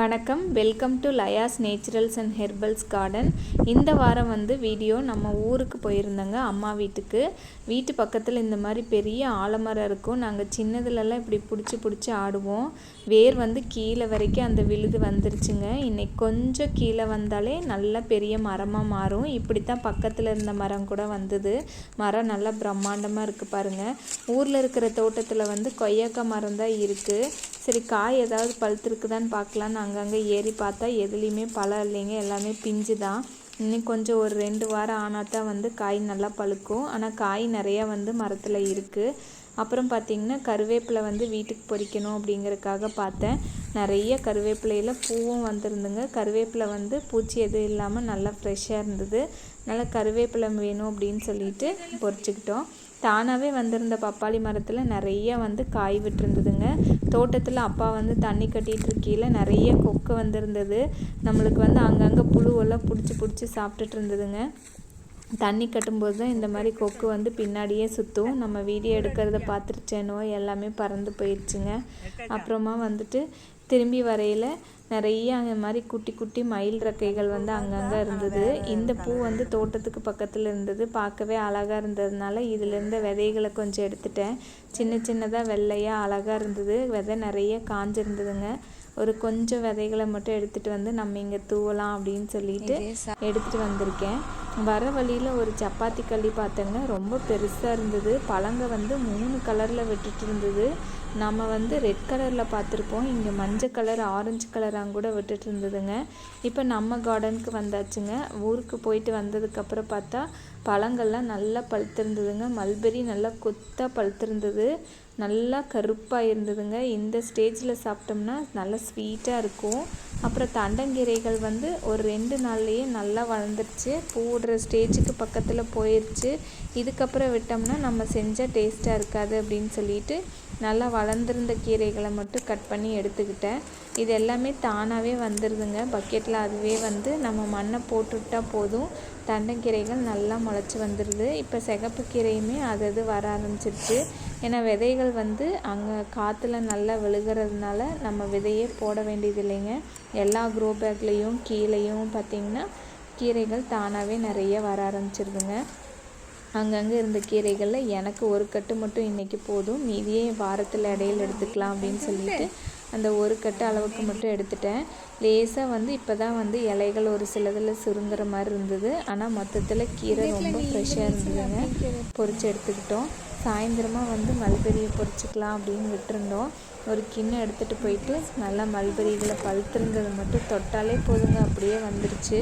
வணக்கம். Welcome to Laya's naturals and herbals garden இந்த வாரம் வந்து வீடியோ நம்ம ஊருக்கு போயிருந்தோங்க அம்மா வீட்டுக்கு. வீட்டு பக்கத்தில் இந்த மாதிரி பெரிய ஆலமரம் இருக்கும். நாங்கள் சின்னதுலலாம் இப்படி பிடிச்சி பிடிச்சி ஆடுவோம். வேர் வந்து கீழே வரைக்கும் அந்த விழுது வந்துருச்சுங்க. இன்னைக்கு கொஞ்சம் கீழே வந்தாலே நல்ல பெரிய மரமாக மாறும். இப்படி தான் பக்கத்தில் இருந்த மரம் கூட வந்தது. மரம் நல்லா பிரம்மாண்டமாக இருக்குது பாருங்கள் ஊரில் இருக்கிற தோட்டத்தில் வந்து கொய்யாக்காய் மரம் தான் இருக்குது சரி காய் ஏதாவது பழுத்துருக்குதான்னு பார்க்கலான்னு அங்கங்கே ஏறி பார்த்தா எதுலேயுமே பழம் இல்லைங்க. எல்லாமே பிஞ்சு தான். இன்னும் கொஞ்சம் ஒரு ரெண்டு வாரம் ஆனால் தான் வந்து காய் நல்லா பழுக்கும். ஆனால் காய் நிறையா வந்து மரத்தில் இருக்குது அப்புறம் பார்த்திங்கன்னா கருவேப்பிலை வந்து வீட்டுக்கு பொறிக்கணும் அப்படிங்கிறதுக்காக பார்த்தேன். நிறைய கருவேப்பிலையில் பூவும் வந்திருந்துங்க. கருவேப்பிலை வந்து பூச்சி எதுவும் இல்லாமல் நல்லா ஃப்ரெஷ்ஷாக இருந்தது. நல்லா கருவேப்பிலை வேணும் அப்படின்னு சொல்லிட்டு பொறிச்சிக்கிட்டோம். தானாகவே வந்திருந்த பப்பாளி மரத்தில் நிறைய வந்து காய் விட்டுருந்ததுங்க. தோட்டத்தில் அப்பா வந்து தண்ணி கட்டிகிட்டு இருக்கையில் நிறைய கொக்கு வந்திருந்தது. நம்மளுக்கு வந்து அங்கங்கே புழுவெல்லாம் பிடிச்சி பிடிச்சி சாப்பிட்டுட்டு இருந்ததுங்க. தண்ணி கட்டும்போது தான் இந்த மாதிரி கொக்கு வந்து பின்னாடியே சுற்றும் நம்ம வீடியோ எடுக்கிறத பார்த்துருச்சேனோ எல்லாமே பறந்து போயிடுச்சுங்க அப்புறமா வந்துட்டு திரும்பி வரையில் நிறைய அந்த மாதிரி குட்டி குட்டி மயில் ரெக்கைகள் வந்து அங்கங்கே இருந்தது. இந்த பூ வந்து தோட்டத்துக்கு பக்கத்தில் இருந்தது. பார்க்கவே அழகாக இருந்ததுனால இதிலேருந்து விதைகளை கொஞ்சம் எடுத்துட்டேன். சின்ன சின்னதாக வெள்ளையாக அழகாக இருந்தது. விதை நிறைய காஞ்சிருந்ததுங்க. ஒரு கொஞ்சம் விதைகளை மட்டும் எடுத்துகிட்டு வந்து நம்ம இங்கே தூவலாம் அப்படின்னு சொல்லிட்டு எடுத்துகிட்டு வந்திருக்கேன். வர வழியில் ஒரு சப்பாத்தி களி பார்த்தேங்க. ரொம்ப பெருசாக இருந்தது. பழங்க வந்து மூணு கலரில் விட்டுட்டு இருந்தது. நம்ம வந்து ரெட் கலரில் பார்த்துருப்போம். இங்கே மஞ்சள் கலர் ஆரஞ்சு கலராக கூட விட்டுட்டு இருந்ததுங்க. இப்போ நம்ம கார்டனுக்கு வந்தாச்சுங்க. ஊருக்கு போயிட்டு வந்ததுக்கப்புறம் பார்த்தா பழங்கள்லாம் நல்லா பழுத்திருந்ததுங்க. மல்பெரி நல்லா கொத்தாக பழுத்திருந்தது. நல்லா கருப்பாக இருந்ததுங்க. இந்த ஸ்டேஜில் சாப்பிட்டோம்னா நல்லா ஸ்வீட்டாக இருக்கும். அப்புறம் தண்டங்கீரைகள் வந்து ஒரு ரெண்டு நாள்லேயே நல்லா வளர்ந்துருச்சு. பூடுற ஸ்டேஜுக்கு பக்கத்தில் போயிடுச்சு இதுக்கப்புறம் விட்டோம்னா நம்ம செஞ்சால் டேஸ்ட்டாக இருக்காது அப்படின்னு சொல்லிட்டு நல்லா வளர்ந்துருந்த கீரைகளை மட்டும் கட் பண்ணி எடுத்துக்கிட்டேன். இது எல்லாமே தானாகவே வந்துடுதுங்க பக்கெட்டில் அதுவே வந்து நம்ம மண்ணை போட்டுவிட்டால் போதும். தண்டங்கீரைகள் நல்லா முளைச்சி வந்துடுது இப்போ சிகப்பு கீரையுமே அது அது வர ஆரம்பிச்சிருச்சு. ஏன்னா விதைகள் வந்து அங்கே காற்றுல நல்லா விழுகிறதுனால நம்ம விதையே போட வேண்டியது இல்லைங்க. எல்லா க்ரோ பேக்லேயும் கீழேயும் பார்த்திங்கன்னா கீரைகள் தானாகவே நிறைய வர ஆரம்பிச்சிருதுங்க. அங்கங்கே இருந்த கீரைகளில் எனக்கு ஒரு கட்டு மட்டும் இன்றைக்கி போதும். மீதியே வாரத்தில் இடையில எடுத்துக்கலாம் அப்படின்னு சொல்லிட்டு அந்த ஒரு கட்டு அளவுக்கு மட்டும் எடுத்துட்டேன். லேசாக வந்து இப்போ தான் வந்து இலைகள் ஒரு சிலதில் சுருங்குற மாதிரி இருந்தது. ஆனால் மொத்தத்தில் கீரை ரொம்ப ஃப்ரெஷ்ஷாக இருந்ததுங்க. பொறிச்சு எடுத்துக்கிட்டோம். சாயந்தரமாக வந்து மல்பெரியை பொறிச்சிக்கலாம் அப்படின்னு விட்டுருந்தோம். ஒரு கிண்ணம் எடுத்துகிட்டு போயிட்டு நல்லா மல்பெரிகளை பழுத்திருந்தது மட்டும் தொட்டாலே போதுங்க. அப்படியே வந்துருச்சு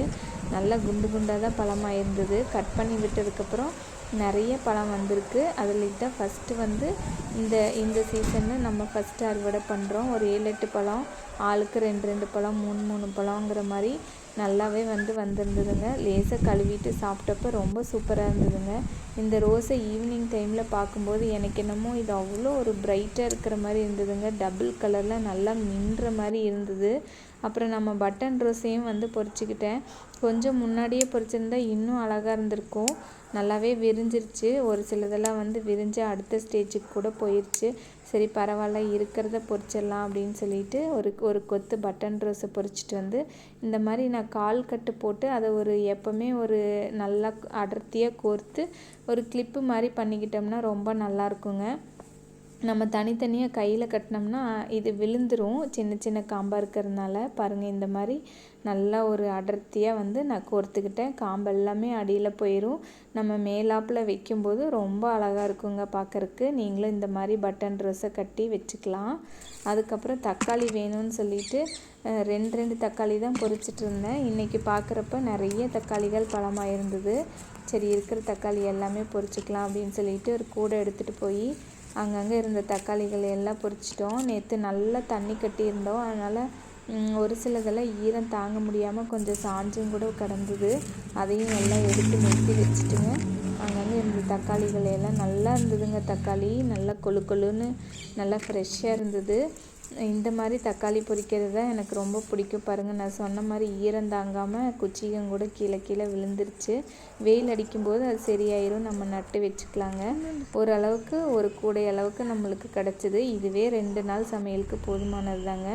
நல்லா குண்டு குண்டாக தான் பழமாக இருந்தது கட் பண்ணி விட்டதுக்கப்புறம் நிறைய பழம் வந்திருக்கு. அதில் தான் ஃபஸ்ட்டு வந்து இந்த இந்த சீசனில் நம்ம ஃபஸ்ட்டு அறுவடை பண்ணுறோம் ஒரு ஏழு எட்டு பழம் ஆளுக்கு ரெண்டு ரெண்டு பழம் மூணு மூணு பழங்கிற மாதிரி நல்லாவே வந்து வந்திருந்ததுங்க. லேசாக கழுவிட்டு சாப்பிட்டப்ப ரொம்ப சூப்பராக இருந்ததுங்க. இந்த ரோஸை ஈவினிங் டைமில் பார்க்கும்போது எனக்கு என்னமோ இது அவ்வளோ ஒரு பிரைட்டாக இருக்கிற மாதிரி இருந்ததுங்க. டபுள் கலரில் நல்லா மின்ற மாதிரி இருந்தது. அப்புறம் நம்ம பட்டன் ரோஸையும் வந்து பொறிச்சிக்கிட்டேன். கொஞ்சம் முன்னாடியே பொறிச்சிருந்தா இன்னும் அழகாக இருந்திருக்கும். நல்லாவே விரிஞ்சிருச்சு. ஒரு சிலதெல்லாம் வந்து விரிஞ்சு அடுத்த ஸ்டேஜுக்கு கூட போயிடுச்சு சரி பரவாயில்ல இருக்கிறத பொறிச்சிடலாம் அப்படின்னு சொல்லிட்டு ஒரு ஒரு கொத்து பட்டன் ரோஸை பொறிச்சிட்டு வந்து இந்த மாதிரி நான் கால் கட்டு போட்டு அதை ஒரு எப்போவுமே ஒரு நல்லா அடர்த்தியாக கோர்த்து ஒரு கிளிப்பு மாதிரி பண்ணிக்கிட்டோம்னா ரொம்ப நல்லாயிருக்குங்க நம்ம தனித்தனியாக கையில் கட்டினோம்னா இது விழுந்துடும் சின்ன சின்ன காம்பாக இருக்கிறதுனால பாருங்கள் இந்த மாதிரி நல்லா ஒரு அடர்த்தியாக வந்து நான் கோர்த்துக்கிட்டேன். காம்பு எல்லாமே அடியில் போயிடும் நம்ம மேலாப்பில் வைக்கும்போது ரொம்ப அழகாக இருக்குங்க பார்க்குறக்கு நீங்களும் இந்த மாதிரி பட்டன் ட்ரெஸ்ஸை கட்டி வச்சுக்கலாம். அதுக்கப்புறம் தக்காளி வேணும்னு சொல்லிட்டு ரெண்டு ரெண்டு தக்காளி தான் பொறிச்சிட்டு இருந்தேன். இன்றைக்கி பார்க்குறப்ப நிறைய தக்காளிகள் பழமாக இருந்தது. சரி இருக்கிற தக்காளி எல்லாமே பொறிச்சிக்கலாம் அப்படின்னு சொல்லிட்டு ஒரு கூடை எடுத்துகிட்டு போய் அங்கங்கே இருந்த தக்காளிகள் எல்லாம் பொறிச்சிட்டோம் நேற்று நல்லா தண்ணி கட்டியிருந்தோம். அதனால் ஒரு சிலதெல்லாம் ஈரம் தாங்க முடியாமல் கொஞ்சம் சாஞ்சும் கூட கிடந்தது. அதையும் எல்லாம் எடுத்து நிறுத்தி வச்சுட்டுங்க. தக்காளிகள் எல்லாம் நல்லா இருந்ததுங்க. தக்காளி நல்லா கொழு கொழுன்னு நல்லா ஃப்ரெஷ்ஷாக இருந்தது. இந்த மாதிரி தக்காளி பொரிக்கிறது தான் எனக்கு ரொம்ப பிடிக்கும் பாருங்கள் நான் சொன்ன மாதிரி ஈரம் தாங்காமல் குச்சிகம் கூட கீழே கீழே விழுந்துருச்சு. வெயில் அடிக்கும்போது அது சரியாயிரும். நம்ம நட்டு வச்சுக்கலாங்க. ஓரளவுக்கு ஒரு கூடை அளவுக்கு நம்மளுக்கு கிடச்சிது. இதுவே ரெண்டு நாள் சமையலுக்கு போதுமானது தாங்க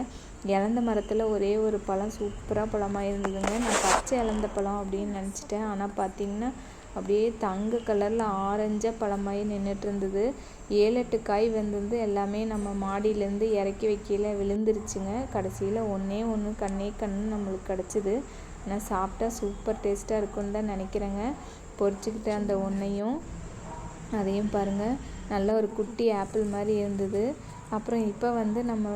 இலந்த மரத்தில் ஒரே ஒரு பழம் சூப்பராக பழமாக இருந்ததுங்க நான் பச்சை இலந்த பழம் அப்படின்னு நினச்சிட்டேன். ஆனால் பார்த்தீங்கன்னா அப்படியே தங்க கலரில் ஆரஞ்சாக பழமாயி நின்றுட்டு இருந்தது ஏழு எட்டு காய் வந்திருந்து எல்லாமே நம்ம மாடியிலேருந்து இறக்கி வைக்கல விழுந்துருச்சுங்க. கடைசியில் ஒன்றே ஒன்று கண்ணே கண்ணு நம்மளுக்கு கிடச்சிது. ஆனால் சாப்பிட்டா சூப்பர் டேஸ்ட்டாக இருக்கும்னு தான் நினைக்கிறேங்க. பொறிச்சிக்கிட்ட அந்த ஒன்றையும் அதையும் பாருங்கள் நல்ல ஒரு குட்டி ஆப்பிள் மாதிரி இருந்தது. அப்புறம் இப்போ வந்து நம்ம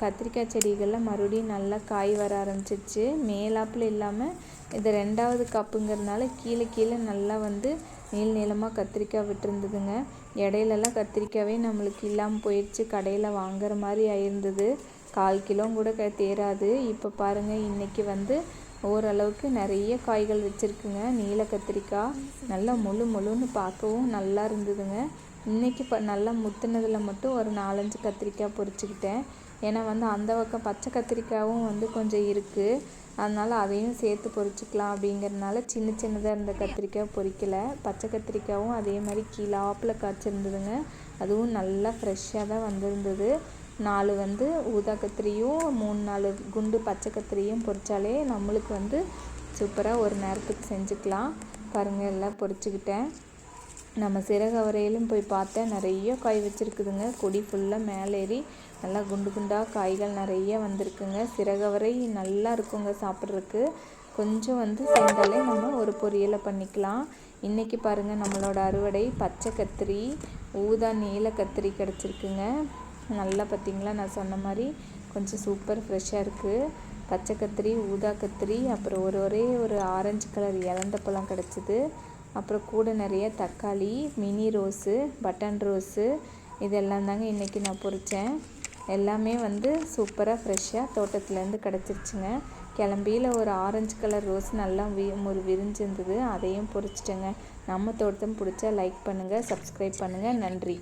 கத்திரிக்காய் செடிகளில் மறுபடியும் நல்லா காய் வர ஆரம்பிச்சிருச்சு. மேலாப்பில் இல்லாமல் இது ரெண்டாவது கப்புங்கிறதுனால கீழே கீழே நல்லா வந்து நீள் நீளமாக கத்திரிக்காய் விட்டுருந்ததுங்க. இடையிலலாம் கத்திரிக்காவே நம்மளுக்கு இல்லாமல் போயிடுச்சு கடையில் வாங்குற மாதிரி ஆயிருந்தது. கால் கிலோ கூட க தேராது இப்போ பாருங்கள் இன்றைக்கி வந்து ஓரளவுக்கு நிறைய காய்கள் வச்சுருக்குங்க. நீல கத்திரிக்காய் நல்லா முழு முழுன்னு பார்க்கவும் நல்லா இருந்ததுங்க. இன்றைக்கி இப்போ நல்லா முத்துனதில் மட்டும் ஒரு நாலஞ்சு கத்திரிக்காய் பொறிச்சிக்கிட்டேன் ஏன்னா வந்து அந்த பக்கம் பச்சை கத்திரிக்காயும் வந்து கொஞ்சம் இருக்குது அதனால் அதையும் சேர்த்து பொரிச்சிக்கலாம் அப்படிங்கிறதுனால சின்ன சின்னதாக இருந்த கத்திரிக்காய் பொறிக்கலை பச்சை கத்திரிக்காயும் அதே மாதிரி கீழாப்பில் காய்ச்சிருந்ததுங்க. அதுவும் நல்லா ஃப்ரெஷ்ஷாக தான் வந்திருந்தது. நாலு வந்து ஊதா கத்திரியும் மூணு நாலு குண்டு பச்சை கத்திரியும் பொரித்தாலே நம்மளுக்கு வந்து சூப்பராக ஒரு நேரத்துக்கு செஞ்சுக்கலாம். பாருங்கள் எல்லாம் பொறிச்சிக்கிட்டேன் நம்ம சிறகவரையிலும் போய் பார்த்தேன் நிறைய காய் வச்சுருக்குதுங்க. கொடி ஃபுல்லாக மேலே ஏறி நல்லா குண்டு குண்டாக காய்கள் நிறைய வந்திருக்குங்க. சிறகவரை நல்லா இருக்குங்க சாப்பிட்றதுக்கு. கொஞ்சம் வந்து செஞ்சாலே நம்ம ஒரு பொரியலை பண்ணிக்கலாம். இன்றைக்கி பாருங்கள் நம்மளோட அறுவடை பச்சை கத்திரி ஊதா நீல கத்திரி கிடச்சிருக்குங்க. நல்லா பார்த்திங்களா? நான் சொன்ன மாதிரி கொஞ்சம் சூப்பர் ஃப்ரெஷ்ஷாக இருக்குது பச்சை கத்திரி ஊதா கத்திரி அப்புறம் ஒரு ஒரே ஒரு ஆரஞ்சு கலர் இலந்த பழம் கிடச்சிது. அப்புறம் கூட நிறைய தக்காளி மினி ரோஸு பட்டன் ரோஸு இதெல்லாம் தாங்க இன்றைக்கி நான் பொறித்தேன் எல்லாமே வந்து சூப்பராக ஃப்ரெஷ்ஷாக தோட்டத்துலேருந்து கிடச்சிருச்சுங்க. கிளம்பியில் ஒரு ஆரஞ்சு கலர் ரோஸ் நல்லா வி ஒரு விரிஞ்சிருந்தது அதையும் பொறிச்சிட்டேங்க நம்ம தோட்டம் பிடிச்சா லைக் பண்ணுங்கள் சப்ஸ்கிரைப் பண்ணுங்கள் நன்றி.